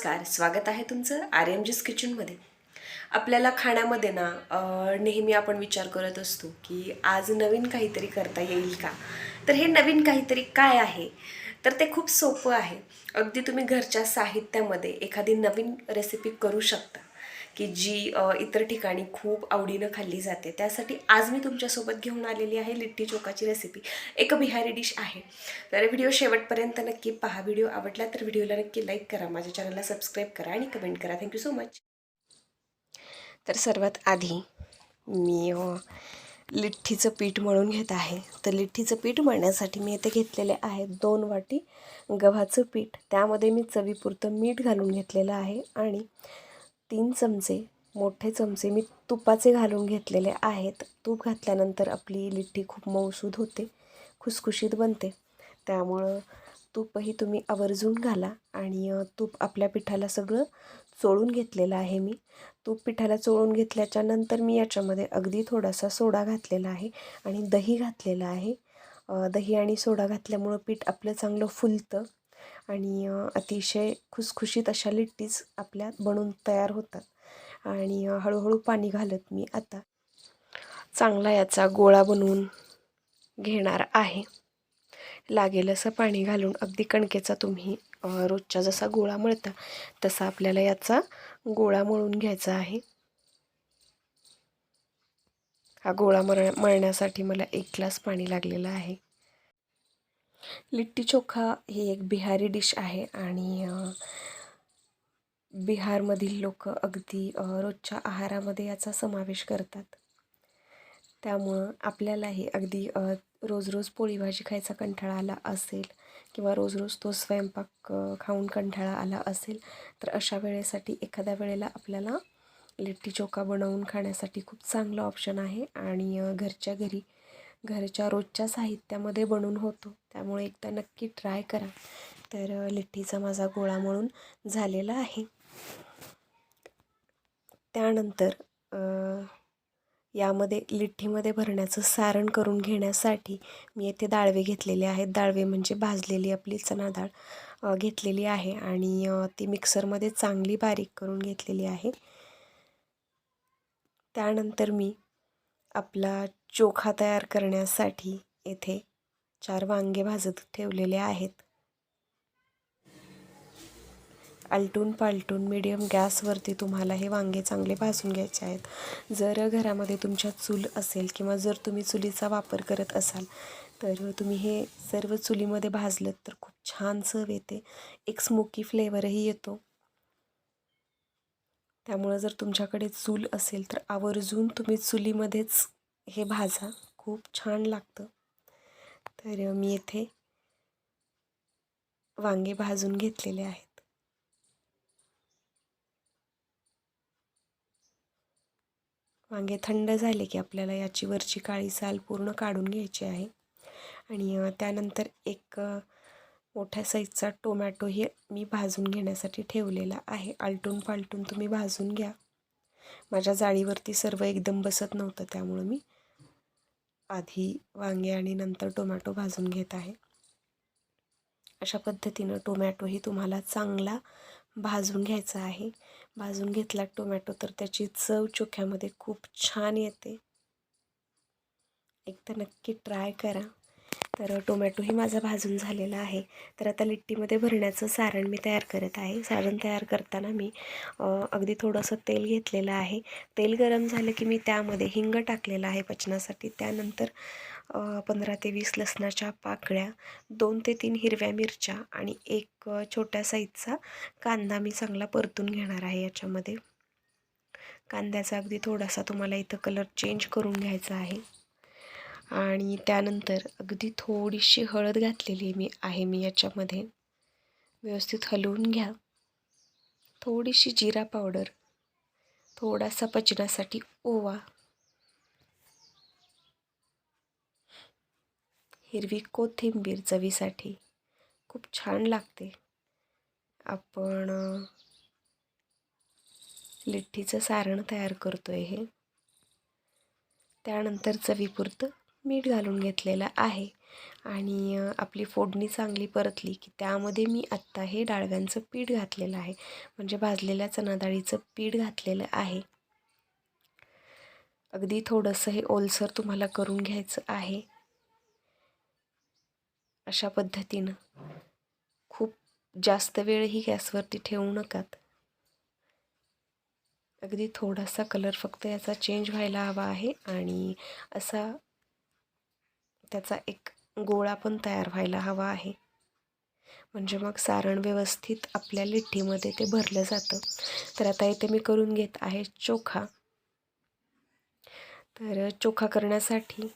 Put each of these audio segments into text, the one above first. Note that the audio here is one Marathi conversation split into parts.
नमस्कार स्वागत आहे तुमचं आर एम जीस किचनमध्ये आपल्याला खाण्यामध्ये ना नेहमी आपण विचार करत असतो की आज नवीन काहीतरी करता येईल का? तर हे नवीन काहीतरी काय आहे? तर ते खूप सोपं आहे. अगदी तुम्ही घरच्या साहित्यामध्ये एखादी नवीन रेसिपी करू शकता. की जी इतर ठिकाणी खूप आवडीनं खाल्ली जाते. त्यासाठी आज मी तुमच्यासोबत घेऊन आलेली आहे लिट्टी चोकाची रेसिपी एक बिहारी डिश आहे. तर व्हिडिओ शेवटपर्यंत नक्की पहा. व्हिडिओ आवडला तर व्हिडिओला नक्की लाईक करा. माझ्या चॅनलला सबस्क्राईब करा आणि कमेंट करा. थँक्यू सो मच तर सर्वात आधी मी लिठ्ठीचं पीठ मळून घेत आहे. तर लिठ्ठीचं पीठ मळण्यासाठी मी इथे घेतलेले आहे दोन वाटी गव्हाचं पीठ. त्यामध्ये मी चवीपुरतं मीठ घालून घेतलेलं आहे आणि तीन चमचे मोठे चमचे मी तुपाचे घालून घेतलेले आहेत. तूप घातल्यानंतर आपली लिट्टी खूप मऊसूद होते खुसखुशीत बनते. त्यामुळं तूपही तुम्ही आवर्जून घाला आणि तूप आपल्या पिठाला सगळं चोळून घेतलेलं आहे मी. तूप पिठाला चोळून घेतल्याच्या नंतर मी याच्यामध्ये अगदी थोडासा सोडा घातलेला आहे आणि दही घातलेलं आहे. दही आणि सोडा घातल्यामुळं पीठ आपलं चांगलं फुलतं. आणि अतिशय खुसखुशीत अशा लिट्टीज आपल्या बनून तयार होतात. आणि हळूहळू पाणी घालत मी आता चांगला याचा गोळा बनवून घेणार आहे. लागेल असं पाणी घालून अगदी कणकेचा तुम्ही रोजच्या रोजचा जसा गोळा मळता तसा आपल्याला याचा गोळा मळून घ्यायचा आहे. हा गोळा मळ मळण्यासाठी मला एक ग्लास पाणी लागलेलं आहे. लिट्टी चोखा ही एक बिहारी डिश आहे आणि बिहारमधील लोक अगदी रोजच्या आहारामध्ये याचा समावेश करतात. त्यामुळं आपल्यालाही अगदी रोज रोज पोळी भाजी खायचा कंटाळा आला असेल किंवा रोज रोज तो स्वयंपाक खाऊन कंटाळा आला असेल तर अशा वेळेसाठी एखाद्या वेळेला आपल्याला लिट्टी चोखा बनवून खाण्यासाठी खूप चांगलं ऑप्शन आहे. आणि घरच्या घरी घरच्या रोजच्या साहित्यामध्ये बनून होतो. त्यामुळे एकदा नक्की ट्राय करा. तर अ, लिट्टीचा माझा गोळा म्हणून झालेला आहे. त्यानंतर यामध्ये लिट्टीमध्ये भरण्याचं सारण करून घेण्यासाठी मी येथे दाळवे घेतलेले आहेत. दाळवे म्हणजे भाजलेली आपली चणा डाळ घेतलेली आहे आणि ती मिक्सरमध्ये चांगली बारीक करून घेतलेली आहे. त्यानंतर मी आपला चोखा तयार करण्यासाठी येथे चार वांगे भाजत ठेवलेले आहेत. आलटून पालटून मिडियम गॅसवरती तुम्हाला हे वांगे चांगले भाजून घ्यायचे आहेत. जर घरामध्ये तुमच्या चूल असेल किंवा जर तुम्ही चुलीचा वापर करत असाल तर तुम्ही हे सर्व चुलीमध्ये भाजलं तर खूप छान चव येते. एक स्मोकी फ्लेवरही येतो. त्यामुळं जर तुमच्याकडे चूल असेल तर आवर्जून तुम्ही चुलीमध्येच हे भाजा. खूप छान लागतं. तर मी येथे वांगे भाजून घेतलेले आहेत. वांगे थंड झाले की आपल्याला याची वरची काळी साल पूर्ण काढून घ्यायची आहे. आणि त्यानंतर एक मोठ्या साईजचा टोमॅटो हे मी भाजून घेण्यासाठी ठेवलेला आहे. आलटून फालटून तुम्ही भाजून घ्या. माझ्या जाळीवरती सर्व एकदम बसत नव्हतं त्यामुळं मी आधी वांगे आणि नंतर टोमॅटो भाजून घेत आहे. अशा पद्धतीनं टोमॅटोही तुम्हाला चांगला भाजून घ्यायचा आहे. भाजून घेतला टोमॅटो तर त्याची चव चोख्यामध्ये खूप छान येते. एकदा नक्की ट्राय करा. तर टोमॅटोही माझा भाजून झालेला आहे. तर आता लिट्टीमध्ये भरण्याचं सारण मी तयार करत आहे. सारण तयार करताना मी अगदी थोडंसं तेल घेतलेलं आहे. तेल गरम झालं की मी त्यामध्ये हिंग टाकलेलं आहे पचनासाठी. त्यानंतर पंधरा ते वीस लसणाच्या पाकळ्या दोन ते तीन हिरव्या मिरच्या आणि एक छोट्या साईजचा कांदा मी चांगला परतून घेणार आहे याच्यामध्ये. कांद्याचा अगदी थोडासा तुम्हाला इथं कलर चेंज करून घ्यायचा आहे. आणि त्यानंतर अगदी थोडीशी हळद घातलेली मी आहे मी याच्यामध्ये. व्यवस्थित हलवून घ्या. थोडीशी जिरा पावडर थोडासा पचनासाठी ओवा हिरवी कोथिंबीर चवीसाठी. खूप छान लागते. आपण लिठ्ठीचं सारण तयार करतो आहे हे. त्यानंतर चवीपुरतं मीठ घालून घेतलेलं आहे. आणि आपली फोडणी चांगली परतली की त्यामध्ये मी आत्ता हे डाळव्यांचं पीठ घातलेलं आहे. म्हणजे भाजलेल्या चणाडाळीचं पीठ घातलेलं आहे. अगदी थोडंसं हे ओलसर तुम्हाला करून घ्यायचं आहे. अशा पद्धतीनं. खूप जास्त वेळही गॅसवरती ठेवू नकात. अगदी थोडासा कलर फक्त याचा चेंज व्हायला हवा आहे. आणि असा त्याचा एक गोळा पण तयार व्हायला हवा आहे. म्हणजे मग सारण व्यवस्थित आपल्या लिठ्ठीमध्ये ते भरलं जातं. तर आता इथे मी करून घेत आहे चोखा. तर चोखा करण्यासाठी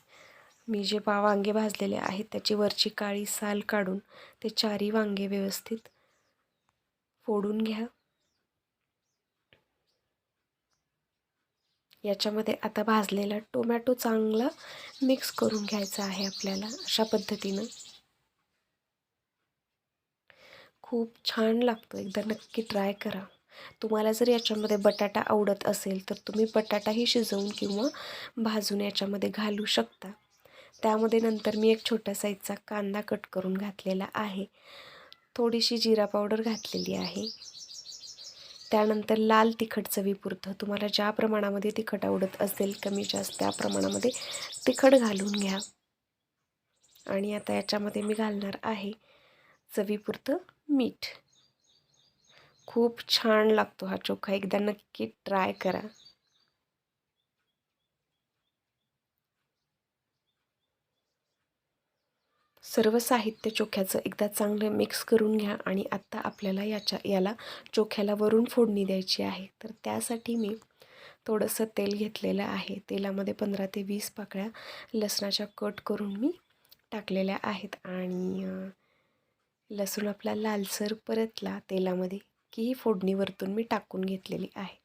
मी जे पा वांगे भाजलेले आहेत त्याची वरची काळी साल काढून ते चारी वांगे व्यवस्थित फोडून घ्या. याच्यामध्ये आता भाजलेला टोमॅटो चांगला मिक्स करून घ्यायचा आहे आपल्याला अशा पद्धतीनं. खूप छान लागतं एकदा नक्की ट्राय करा. तुम्हाला जर याच्यामध्ये बटाटा आवडत असेल तर तुम्ही बटाटाही शिजवून किंवा भाजून याच्यामध्ये घालू शकता. त्यामध्ये नंतर मी एक छोट्या साईजचा कांदा कट करून घातलेला आहे. थोडीशी जिरा पावडर घातलेली आहे. त्यानंतर लाल तिखट चवीपुरतं तुम्हाला ज्या प्रमाणामध्ये तिखट आवडत असेल कमी जास्त त्या प्रमाणामध्ये तिखट घालून घ्या. आणि आता याच्यामध्ये मी घालणार आहे चवीपुरतं मीठ. खूप छान लागतो हा चोखा. एकदा नक्की ट्राय करा. सर्व साहित्य चोख्याचं एकदा चांगलं मिक्स करून घ्या आणि आत्ता आपल्याला याच्या याला चोख्याला वरून फोडणी द्यायची आहे. तर त्यासाठी मी थोडंसं तेल घेतलेलं आहे. तेलामध्ये पंधरा ते वीस पाकळ्या लसणाच्या कट करून मी टाकलेल्या आहेत आणि लसूण आपला लालसर परतला तेलामध्ये की ही फोडणी वरतून मी टाकून घेतलेली आहे.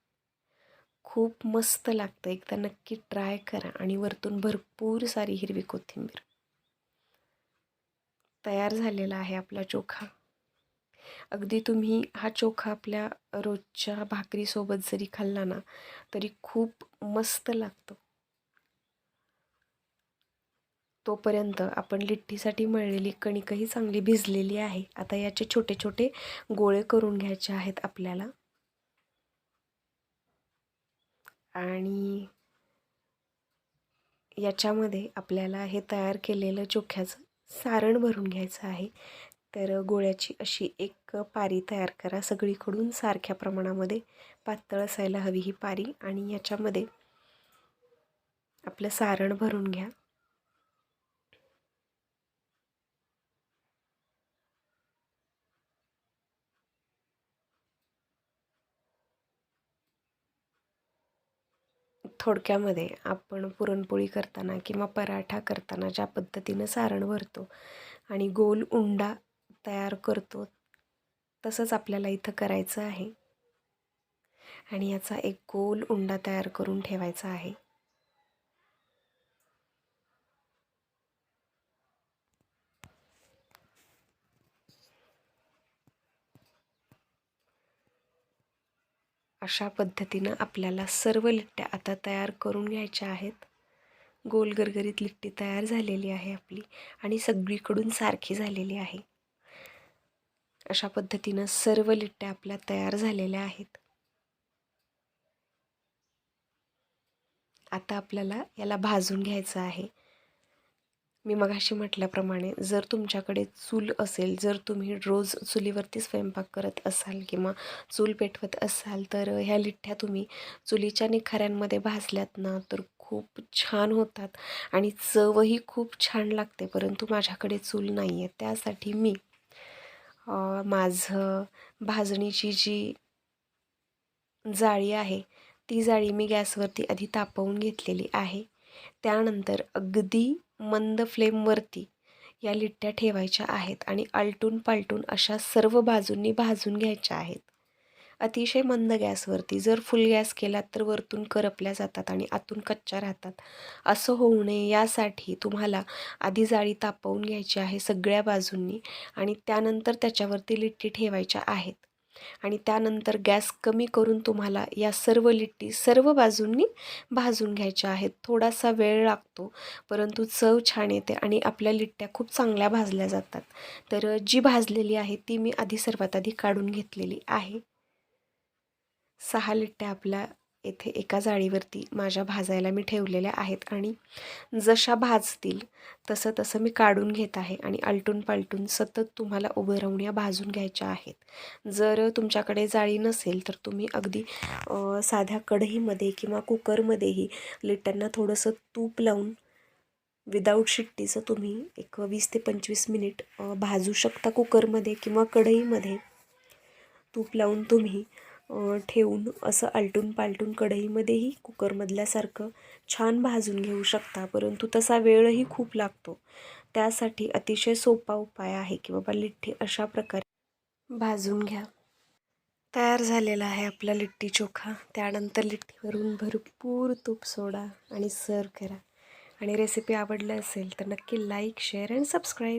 खूप मस्त लागतं. एकदा नक्की ट्राय करा आणि वरतून भरपूर सारी हिरवी कोथिंबीर. तयार झालेला आहे आपला चोखा. अगदी तुम्ही हा चोखा आपल्या रोजच्या भाकरीसोबत जरी खाल्ला ना तरी खूप मस्त लागतो. तोपर्यंत आपण लिट्टीसाठी मळलेली कणिकही चांगली भिजलेली आहे. आता याचे छोटे छोटे गोळे करून घ्यायचे आहेत आपल्याला. आणि याच्यामध्ये आपल्याला हे तयार केलेलं चोख्याचं सारण भरून घ्यायचं आहे. तर गोळ्याची अशी एक पारी तयार करा. सगळीकडून सारख्या प्रमाणामध्ये पातळ असायला हवी ही पारी. आणि याच्यामध्ये आपलं सारण भरून घ्या. थोडक्यामध्ये आपण पुरणपोळी करताना किंवा पराठा करताना ज्या पद्धतीनं सारण भरतो आणि गोल उंडा तयार करतो तसंच आपल्याला इथं करायचं आहे. आणि याचा एक गोल उंडा तयार करून ठेवायचा आहे. अशा पद्धतीनं आपल्याला सर्व लिट्ट्या आता तयार करून घ्यायच्या आहेत. गोल गरगरीत लिट्टी तयार झालेली आहे आपली आणि सगळीकडून सारखी झालेली आहे. अशा पद्धतीनं सर्व लिट्ट्या आपल्या तयार झालेल्या आहेत. आता आपल्याला याला भाजून घ्यायचं आहे. मी मगाशी म्हटल्याप्रमाणे जर तुमच्याकडे चूल असेल जर तुम्ही रोज चुलीवरती स्वयंपाक करत असाल किंवा चूल पेटवत असाल तर ह्या लिठ्ठ्या तुम्ही चुलीच्या निखाऱ्यांमध्ये भाजल्यात ना तर खूप छान होतात आणि चवही खूप छान लागते परंतु माझ्याकडे चूल नाही आहे त्यासाठी मी माझं भाजणीची जी जाळी आहे ती जाळी मी गॅसवरती आधी तापवून घेतलेली आहे. त्यानंतर अगदी मंद फ्लेमवरती या लिट्ट्या ठेवायच्या आहेत आणि आलटून पालटून अशा सर्व बाजूंनी भाजून घ्यायच्या आहेत. अतिशय मंद गॅसवरती. जर फुल गॅस केलात तर वरतून करपल्या जातात आणि आतून कच्च्या राहतात. असं होऊ नये. यासाठी तुम्हाला आधी जाळी तापवून घ्यायची आहे सगळ्या बाजूंनी आणि त्यानंतर त्याच्यावरती लिट्टी ठेवायच्या आहेत. आणि त्यानंतर गॅस कमी करून तुम्हाला या सर्व लिट्टी सर्व बाजूंनी भाजून घ्यायच्या आहेत. थोडासा वेळ लागतो परंतु चव छान येते आणि आपल्या लिट्ट्या खूप चांगल्या भाजल्या जातात. तर जी भाजलेली आहे ती मी आधी सर्वात आधी काढून घेतलेली आहे. सहा लिट्ट्या आपल्या येथे एका जाळीवरती माझ्या भाजायला मी ठेवलेल्या आहेत आणि जशा भाजतील तसं तसं मी काढून घेत आहे आणि आलटून पालटून सतत तुम्हाला उभं राहून या भाजून घ्यायच्या आहेत. जर तुमच्याकडे जाळी नसेल तर तुम्ही अगदी साध्या कढईमध्ये किंवा कुकरमध्येही लिटरना थोडंसं तूप लावून विदाऊट शिट्टीचं तुम्ही एक वीस ते पंचवीस मिनिट भाजू शकता कुकरमध्ये किंवा कढईमध्ये. तूप लावून तुम्ही ठेवून असं आलटून पालटून कढईमध्येही कुकरमधल्यासारखं छान भाजून घेऊ शकता. परंतु तसा वेळही खूप लागतो. त्यासाठी अतिशय सोपा उपाय आहे की बाबा लिट्टी अशा प्रकारे भाजून घ्या. तयार झालेला आहे आपला लिट्टी चोखा. त्यानंतर लिट्टीवरून भरपूर तूप सोडा आणि सर्व करा. आणि रेसिपी आवडली असेल तर नक्की लाईक शेअर अँड सबस्क्राईब.